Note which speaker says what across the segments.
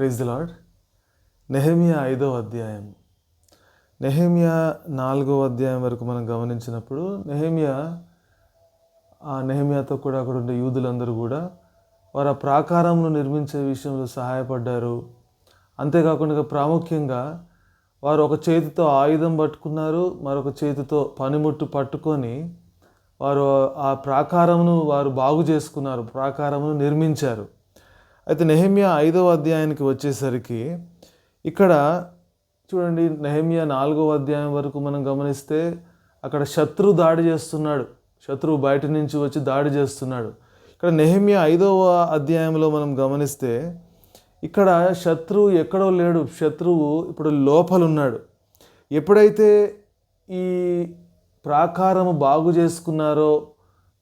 Speaker 1: Praise the lord Nehemiah ఐదో అధ్యాయం. నెహమియా నాలుగో అధ్యాయం వరకు మనం గమనించినప్పుడు నెహమియా ఆ నెహమియాతో కూడా అక్కడ ఉండే యూదులందరూ కూడా వారు ఆ ప్రాకారంను నిర్మించే విషయంలో సహాయపడ్డారు. అంతేకాకుండా ప్రాముఖ్యంగా వారు ఒక చేతితో ఆయుధం పట్టుకున్నారు మరొక చేతితో పనిముట్టు పట్టుకొని వారు ఆ ప్రాకారమును వారు బాగు చేసుకున్నారు ప్రాకారమును నిర్మించారు. అయితే నెహమియా ఐదవ అధ్యాయానికి వచ్చేసరికి ఇక్కడ చూడండి నెహమియా నాలుగవ అధ్యాయం వరకు మనం గమనిస్తే అక్కడ శత్రువు దాడి చేస్తున్నాడు. శత్రువు బయట నుంచి వచ్చి దాడి చేస్తున్నాడు. ఇక్కడ నెహమియా ఐదవ అధ్యాయంలో మనం గమనిస్తే ఇక్కడ శత్రువు ఎక్కడో లేడు. శత్రువు ఇప్పుడు లోపలున్నాడు. ఎప్పుడైతే ఈ ప్రాకారము బాగు చేసుకున్నారో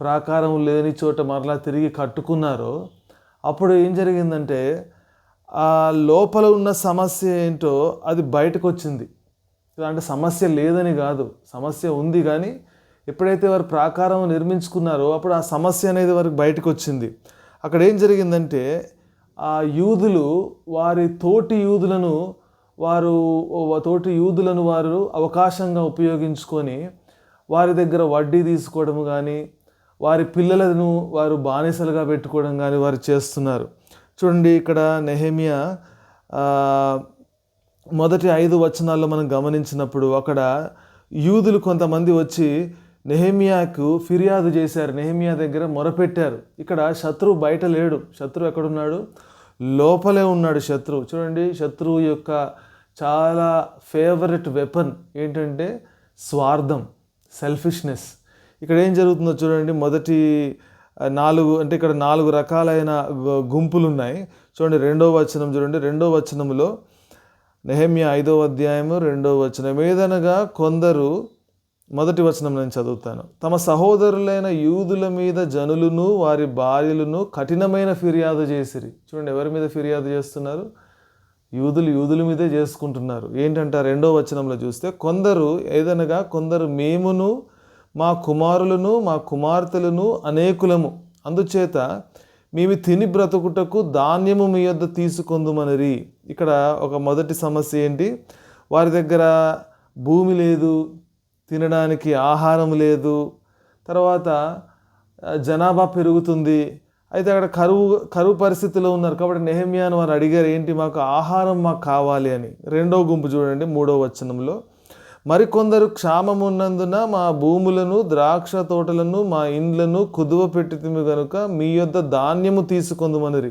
Speaker 1: ప్రాకారం లేని చోట మరలా తిరిగి కట్టుకున్నారో అప్పుడు ఏం జరిగిందంటే ఆ లోపల ఉన్న సమస్య ఏంటో అది బయటకు వచ్చింది అంటే సమస్య లేదని కాదు. సమస్య ఉంది కానీ ఎప్పుడైతే వారు ప్రాకారం నిర్మించుకున్నారో అప్పుడు ఆ సమస్య అనేది వారికి బయటకు వచ్చింది అక్కడ ఏం జరిగిందంటే ఆ యూదులు వారి తోటి యూదులను వారు తోటి యూదులను వారు అవకాశంగా ఉపయోగించుకొని వారి దగ్గర వడ్డీ తీసుకోవడం కానీ వారి పిల్లలను వారు బానిసలుగా పెట్టుకోవడం కానీ వారు చేస్తున్నారు. చూడండి ఇక్కడ నెహమియా మొదటి ఐదు వచనాల్లో మనం గమనించినప్పుడు అక్కడ యూదులు కొంతమంది వచ్చి నెహమియాకు ఫిర్యాదు చేశారు. నెహమియా దగ్గర మొరపెట్టారు. ఇక్కడ శత్రువు బయట లేడు. శత్రువు ఎక్కడున్నాడు? లోపలే ఉన్నాడు శత్రువు చూడండి శత్రువు యొక్క చాలా ఫేవరెట్ వెపన్ ఏంటంటే స్వార్థం సెల్ఫిష్నెస్ ఇక్కడ ఏం జరుగుతుందో చూడండి. మొదటి నాలుగు అంటే ఇక్కడ నాలుగు రకాలైన గుంపులు ఉన్నాయి చూడండి రెండో వచనం చూడండి. రెండో వచనంలో నెహమ్య ఐదో అధ్యాయము రెండో వచనం. ఏదనగా కొందరు మొదటి వచనం నేను చదువుతాను. తమ సహోదరులైన యూదుల మీద జనులను వారి భార్యలను కఠినమైన ఫిర్యాదు చేసిరి. చూడండి ఎవరి మీద ఫిర్యాదు చేస్తున్నారు? యూదులు యూదుల మీదే చేసుకుంటున్నారు. ఏంటంటే రెండో వచనంలో చూస్తే కొందరు ఏదనగా కొందరు మేమును మా కుమారులను మా కుమార్తెలను అనేకులము. అందుచేత మేము తిని బ్రతుకుటకు ధాన్యము మీ యొద్ద తీసుకొందుమనరి. ఇక్కడ ఒక మొదటి సమస్య ఏంటి? వారి దగ్గర భూమి లేదు తినడానికి ఆహారం లేదు తర్వాత జనాభా పెరుగుతుంది. అయితే అక్కడ కరువు కరువు పరిస్థితిలో ఉన్నారు. కాబట్టి నెహమ్యాను వారు అడిగారు ఏంటి మాకు ఆహారం మాకు కావాలి అని. రెండో గుంపు చూడండి మూడో వచనంలో. మరికొందరు క్షామమున్నందున మా భూములను ద్రాక్ష తోటలను మా ఇండ్లను కుదువ పెట్టితిమి కనుక మీ యొద్ద ధాన్యము తీసుకొందుమనిరి.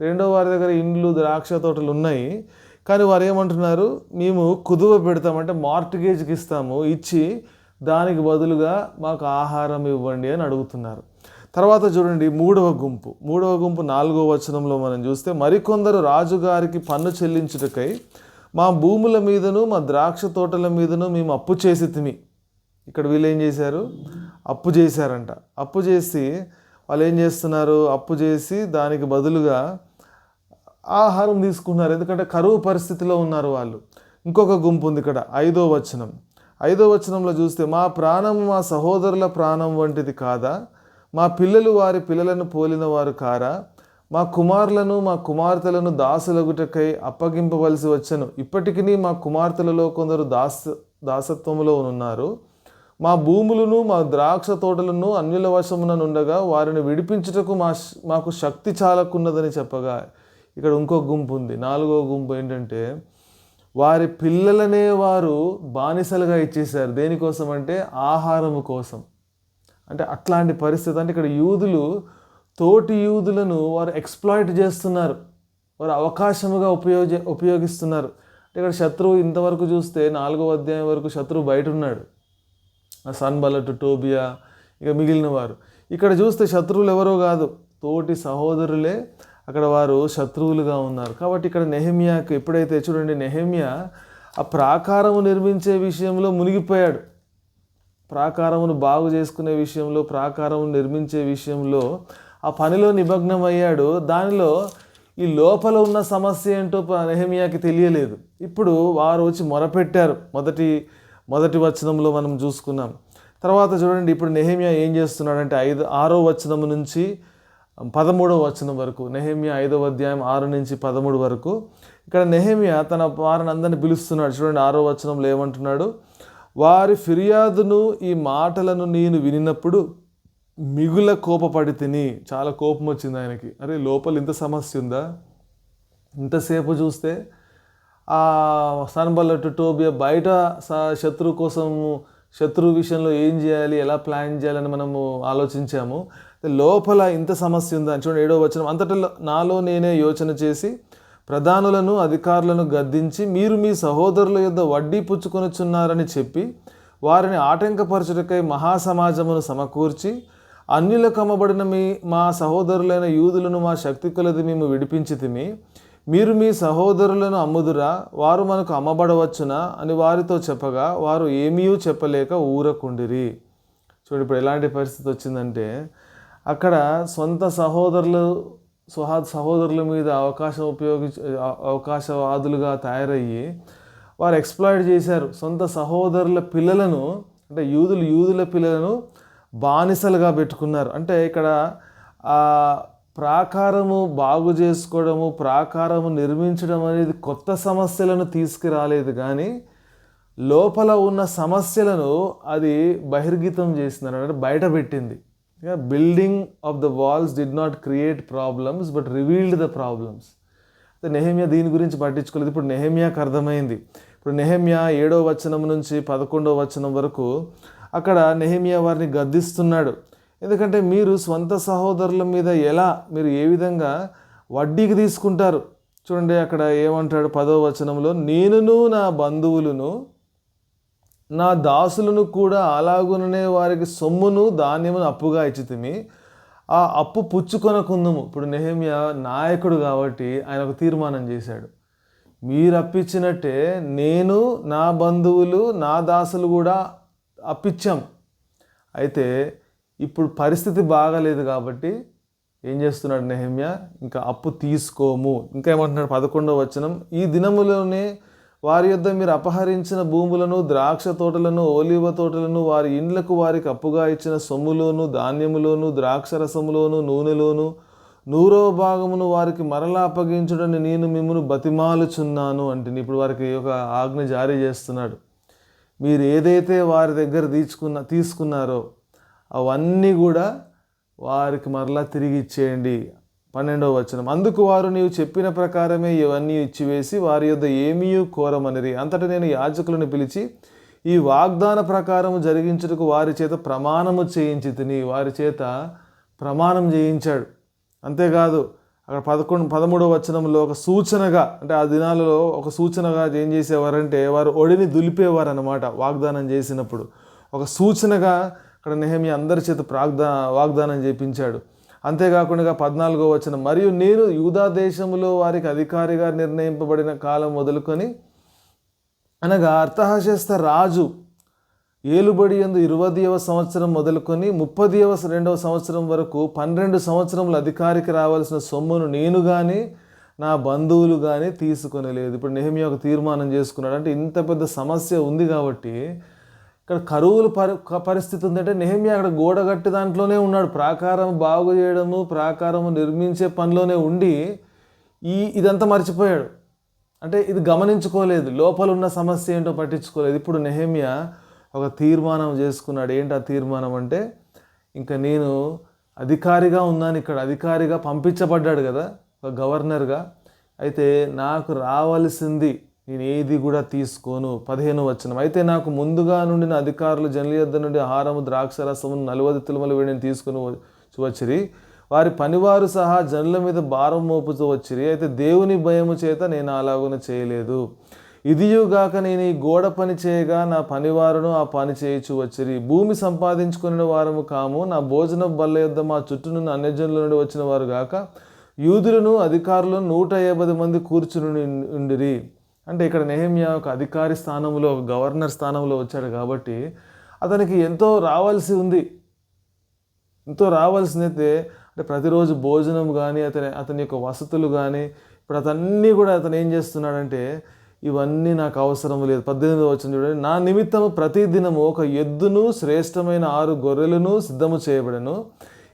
Speaker 1: రెండో వారి దగ్గర ఇండ్లు ద్రాక్ష తోటలు ఉన్నాయి. కానీ వారు ఏమంటున్నారు మేము కుదువ పెడతామంటే మార్టిగేజ్కి ఇస్తాము ఇచ్చి దానికి బదులుగా మాకు ఆహారం ఇవ్వండి అని అడుగుతున్నారు. తర్వాత చూడండి మూడవ గుంపు. మూడవ గుంపు నాలుగవ వచనంలో మనం చూస్తే మరికొందరు రాజుగారికి పన్ను చెల్లించుటకై మా భూముల మీదను మా ద్రాక్ష తోటల మీదను మేము అప్పు చేసి తిమి ఇక్కడ వీళ్ళు ఏం చేశారు? అప్పు చేశారంట. అప్పు చేసి వాళ్ళు ఏం చేస్తున్నారు? అప్పు చేసి దానికి బదులుగా ఆహారం తీసుకున్నారు ఎందుకంటే కరువు పరిస్థితిలో ఉన్నారు వాళ్ళు. ఇంకొక గుంపు ఉంది ఇక్కడ ఐదో వచనం. ఐదో వచనంలో చూస్తే మా ప్రాణం మా సహోదరుల ప్రాణం వంటిది కాదా? మా పిల్లలు వారి పిల్లలను పోలిన వారు కారా? మా కుమారులను మా కుమార్తెలను దాసులగుటకై అప్పగింపవలసి వచ్చను. ఇప్పటికీ మా కుమార్తెలలో కొందరు దాస దాసత్వంలో ఉన్నారు మా భూములను మా ద్రాక్ష తోటలను అన్యుల వశమునండగా వారిని విడిపించుటకు మా మాకు శక్తి చాలకున్నదని చెప్పగా ఇక్కడ ఇంకో గుంపు ఉంది. నాలుగో గుంపు ఏంటంటే వారి పిల్లలనే వారు బానిసలుగా ఇచ్చేశారు. దేనికోసం అంటే ఆహారము కోసం. అంటే అట్లాంటి పరిస్థితి. అంటే ఇక్కడ యూదులు తోటి యూదులను వారు ఎక్స్ప్లాయిట్ చేస్తున్నారు. వారు అవకాశముగా ఉపయోగ ఉపయోగిస్తున్నారు. ఇక్కడ శత్రువు ఇంతవరకు చూస్తే నాలుగో అధ్యాయం వరకు శత్రువు బయట ఉన్నాడు సన్బలట్ టోబియా ఇక మిగిలిన వారు. ఇక్కడ చూస్తే శత్రువులు ఎవరో కాదు తోటి సహోదరులే అక్కడ వారు శత్రువులుగా ఉన్నారు. కాబట్టి ఇక్కడ నెహమియాకు ఎప్పుడైతే చూడండి నెహమియా ఆ ప్రాకారము నిర్మించే విషయంలో మునిగిపోయాడు. ప్రాకారమును బాగు చేసుకునే విషయంలో ప్రాకారము నిర్మించే విషయంలో ఆ పనిలో నిమగ్నం అయ్యాడు దానిలో ఈ లోపల ఉన్న సమస్య ఏంటో నెహమియాకి తెలియలేదు. ఇప్పుడు వారు వచ్చి మొరపెట్టారు. మొదటి మొదటి వచనంలో మనం చూసుకున్నాం. తర్వాత చూడండి ఇప్పుడు నెహమియా ఏం చేస్తున్నాడంటే ఐదు ఆరో వచనం నుంచి పదమూడవ వచనం వరకు నెహమియా ఐదవ అధ్యాయం ఆరు నుంచి పదమూడు వరకు ఇక్కడ నెహమియా తన వారిని అందరిని పిలుస్తున్నాడు. చూడండి ఆరో వచనంలో ఏమంటున్నాడు? వారి ఫిర్యాదును ఈ మాటలను నేను వినినప్పుడు మిగుల కోపపడి తిని చాలా కోపం వచ్చింది ఆయనకి. అరే లోపల ఇంత సమస్య ఉందా? ఇంతసేపు చూస్తే ఆ సన్బల్లట్టు టోబియా బయట స- శత్రువు కోసం శత్రువు విషయంలో ఏం చేయాలి ఎలా ప్లాన్ చేయాలని మనము ఆలోచించాము. లోపల ఇంత సమస్య ఉందా? చూడండి ఏడో వచనం. అంతటిలో నాలో నేనే యోచన చేసి ప్రధానులను అధికారులను గద్దించి మీరు మీ సహోదరుల యొద్ద వడ్డీ పుచ్చుకొనుచున్నారని చెప్పి వారిని ఆటంకపరచుటకై మహాసమాజమును సమకూర్చి అన్యులకు అమ్మబడిన మీ మా సహోదరులైన యూదులను మా శక్తి కొలది మేము విడిపించితిమి మీరు మీ సహోదరులను అమ్ముదురా వారు మనకు అమ్మబడవచ్చునా అని వారితో చెప్పగా వారు ఏమీ చెప్పలేక ఊరకుండిరి. చూడు ఇప్పుడు ఎలాంటి పరిస్థితి వచ్చిందంటే అక్కడ సొంత సహోదరులు సుహా సహోదరుల మీద అవకాశం ఉపయోగించి అవకాశవాదులుగా తయారయ్యి వారు ఎక్స్ప్లాయిడ్ చేశారు. సొంత సహోదరుల పిల్లలను అంటే యూదులు యూదుల పిల్లలను బానిసలుగా పెట్టుకున్నారు. అంటే ఇక్కడ ప్రాకారము బాగు చేసుకోవడము ప్రాకారము నిర్మించడం అనేది కొత్త సమస్యలను తీసుకురాలేదు కానీ లోపల ఉన్న సమస్యలను అది బహిర్గతం చేసింది అంటే బయట పెట్టింది. Building of the walls did not create problems but revealed the problems. Nehemiah దీని గురించి పట్టించుకోలేదు. ఇప్పుడు నెహమ్యాకు అర్థమైంది. ఇప్పుడు నెహమ్యా ఏడో వచనం నుంచి పదకొండో వచనం వరకు అక్కడ నెహిమియా వారిని గద్దిస్తున్నాడు. ఎందుకంటే మీరు స్వంత సహోదరుల మీద ఎలా మీరు ఏ విధంగా వడ్డీకి తీసుకుంటారు? చూడండి అక్కడ ఏమంటాడు పదో వచనంలో నేనును నా బంధువులను నా దాసులను కూడా అలాగుననే వారికి సొమ్మును ధాన్యమును అప్పుగా ఇచ్చితిమి. ఆ అప్పు పుచ్చుకొనకుందుము. ఇప్పుడు నెహమియా నాయకుడు కాబట్టి ఆయన ఒక తీర్మానం చేశాడు. మీరు అప్పిచ్చినట్టే నేను నా బంధువులు నా దాసులు కూడా అప్పిచ్చాం. అయితే ఇప్పుడు పరిస్థితి బాగాలేదు కాబట్టి ఏం చేస్తున్నాడు నెహమ్య? ఇంకా అప్పు తీసుకోము. ఇంకా ఏమంటున్నాడు? పదకొండవ వచనం. ఈ దినములోనే వారి యొద్ద మీరు అపహరించిన భూములను ద్రాక్ష తోటలను ఓలివ తోటలను వారి ఇండ్లకు వారికి అప్పుగా ఇచ్చిన సొమ్ములోను ధాన్యములోను ద్రాక్ష రసములోను నూనెలోను నూరో భాగమును వారికి మరలా అప్పగించడని నేను మిమ్మల్ని బతిమాలుచున్నాను అంటే ఇప్పుడు వారికి ఒక ఆజ్ఞ జారీ చేస్తున్నాడు. మీరు ఏదైతే వారి దగ్గర తీసుకున్న తీసుకున్నారో అవన్నీ కూడా వారికి మరలా తిరిగి ఇచ్చేయండి. పన్నెండవ వచనం. అందుకు వారు నీవు చెప్పిన ప్రకారమే ఇవన్నీ ఇచ్చివేసి వారి యొద్ద ఏమీ కోరమనిరి. అంతటా నేను యాజకులను పిలిచి ఈ వాగ్దాన ప్రకారము జరిగించుటకు వారి చేత ప్రమాణము చేయించి తిని వారి చేత ప్రమాణం చేయించాడు. అంతేకాదు అక్కడ పదకొండు పదమూడవ వచనంలో ఒక సూచనగా అంటే ఆ దినాలలో ఒక సూచనగా ఏం చేసేవారంటే వారు ఒడిని దులిపేవారు అనమాట వాగ్దానం చేసినప్పుడు. ఒక సూచనగా అక్కడ నెహమి అందరి చేత ప్రాగ్దా వాగ్దానం చేపించాడు. అంతేకాకుండా పద్నాలుగో వచనం మరియు నేను యూదా దేశంలో వారికి అధికారిగా నిర్ణయింపబడిన కాలం వదులుకొని అనగా అర్థహశస్త రాజు ఏలుబడి ఎందు ఇరవదివ సంవత్సరం మొదలుకొని ముప్పదివ రెండవ సంవత్సరం వరకు పన్నెండు సంవత్సరములు అధికారికి రావాల్సిన సొమ్మును నేను కానీ నా బంధువులు కానీ తీసుకొని లేదు ఇప్పుడు నెహమియా ఒక తీర్మానం చేసుకున్నాడు. అంటే ఇంత పెద్ద సమస్య ఉంది కాబట్టి ఇక్కడ కరువులు పరి పరిస్థితి ఉందంటే నెహమియా అక్కడ గోడ కట్టి దాంట్లోనే ఉన్నాడు. ప్రాకారం బాగు చేయడము ప్రాకారము నిర్మించే పనిలోనే ఉండి ఈ ఇదంతా మర్చిపోయాడు. అంటే ఇది గమనించుకోలేదు. లోపల ఉన్న సమస్య ఏంటో పట్టించుకోలేదు. ఇప్పుడు నెహమియా ఒక తీర్మానం చేసుకున్నాడు. ఏంటి ఆ తీర్మానం అంటే ఇంకా నేను అధికారిగా ఉన్నాను ఇక్కడ అధికారిగా పంపించబడ్డాడు కదా ఒక గవర్నర్గా. అయితే నాకు రావాల్సింది నేను ఏది కూడా తీసుకోను. పదిహేను వచనం. అయితే నాకు ముందుగా నుండి నా అధికారులు జనుల యొద్ద నుండి ఆహారము ద్రాక్షరసము నలువది తులమలు వేడిని తీసుకుని వచ్చిరి. వారి పనివారు సహా జనుల మీద భారం మోపుతూ వచ్చిరి. అయితే దేవుని భయము చేత నేను అలాగున చేయలేదు. ఇదియుగాక నేను ఈ గోడ పని చేయగా నా పనివారును ఆ పని చేయచ్చు వచ్చిరి. భూమి సంపాదించుకుని వారము కాము. నా భోజన బల్ల యొద్ద మా చుట్టూనున్న అన్యజనుల నుండి వచ్చిన వారు గాక యూదులను అధికారులను నూట యాభై మంది కూర్చుని ఉండిరి. అంటే ఇక్కడ నెహమ్యా ఒక అధికారి స్థానంలో ఒక గవర్నర్ స్థానంలో వచ్చాడు కాబట్టి అతనికి ఎంతో రావాల్సి ఉంది. ఎంతో రావాల్సిందైతే అంటే ప్రతిరోజు భోజనం కానీ అతని అతని యొక్క వసతులు కానీ ఇప్పుడు అతన్ని కూడా అతను ఏం చేస్తున్నాడంటే ఇవన్నీ నాకు అవసరం లేదు. పద్దెనిమిది వచ్చిన చూడండి. నా నిమిత్తము ప్రతిదినము ఒక ఎద్దును శ్రేష్టమైన ఆరు గొర్రెలను సిద్ధము చేయబడను.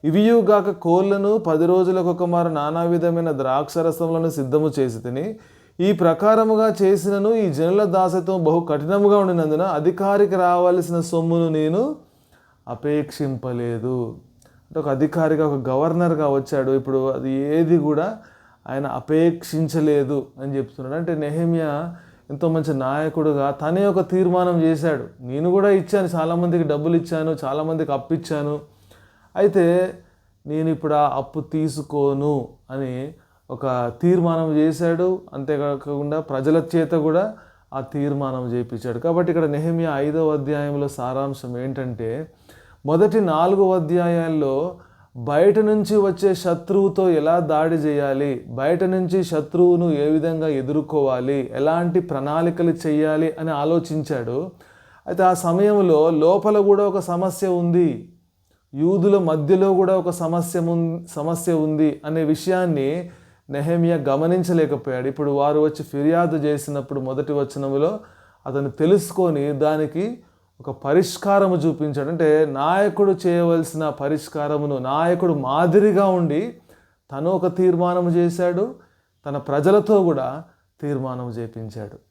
Speaker 1: ఇవియుగాక కోళ్ళను పది రోజులకు ఒక మారు నానా విధమైన ద్రాక్షరసములను సిద్ధము చేసి తిని ఈ ప్రకారముగా చేసినను ఈ జనుల దాసత్వం బహు కఠినముగా ఉండినందున అధికారికి రావాల్సిన సొమ్మును నేను అపేక్షింపలేదు. అంటే ఒక అధికారిగా ఒక గవర్నర్గా వచ్చాడు. ఇప్పుడు అది ఏది కూడా ఆయన అపేక్షించలేదు అని చెప్తున్నాడు. అంటే నెహమియా ఎంతో మంచి నాయకుడుగా తనే ఒక తీర్మానం చేశాడు. నేను కూడా ఇచ్చాను చాలామందికి డబ్బులు ఇచ్చాను చాలామందికి అప్పు ఇచ్చాను. అయితే నేను ఇప్పుడు ఆ అప్పు తీసుకోను అని ఒక తీర్మానం చేశాడు. అంతేకాకుండా ప్రజల చేత కూడా ఆ తీర్మానం చేయించాడు. కాబట్టి ఇక్కడ నెహమియా ఐదవ అధ్యాయంలో సారాంశం ఏంటంటే మొదటి నాలుగు అధ్యాయాల్లో బయట నుంచి వచ్చే శత్రువుతో ఎలా దాడి చేయాలి? బయట నుంచి శత్రువును ఏ విధంగా ఎదుర్కోవాలి? ఎలాంటి ప్రణాళికలు చేయాలి అని ఆలోచించాడు. అయితే ఆ సమయంలో లోపల కూడా ఒక సమస్య ఉంది. యూదుల మధ్యలో కూడా ఒక సమస్య ముం- సమస్య ఉంది అనే విషయాన్ని నెహమియా గమనించలేకపోయాడు. ఇప్పుడు వారు వచ్చి ఫిర్యాదు చేసినప్పుడు మొదటి వచనములో అతను తెలుసుకొని దానికి ఒక పరిష్కారము చూపించాడు. అంటే నాయకుడు చేయవలసిన పరిష్కారమును నాయకుడు మాదిరిగా ఉండి తను ఒక తీర్మానం చేశాడు తన ప్రజలతో కూడా తీర్మానం చేపించాడు.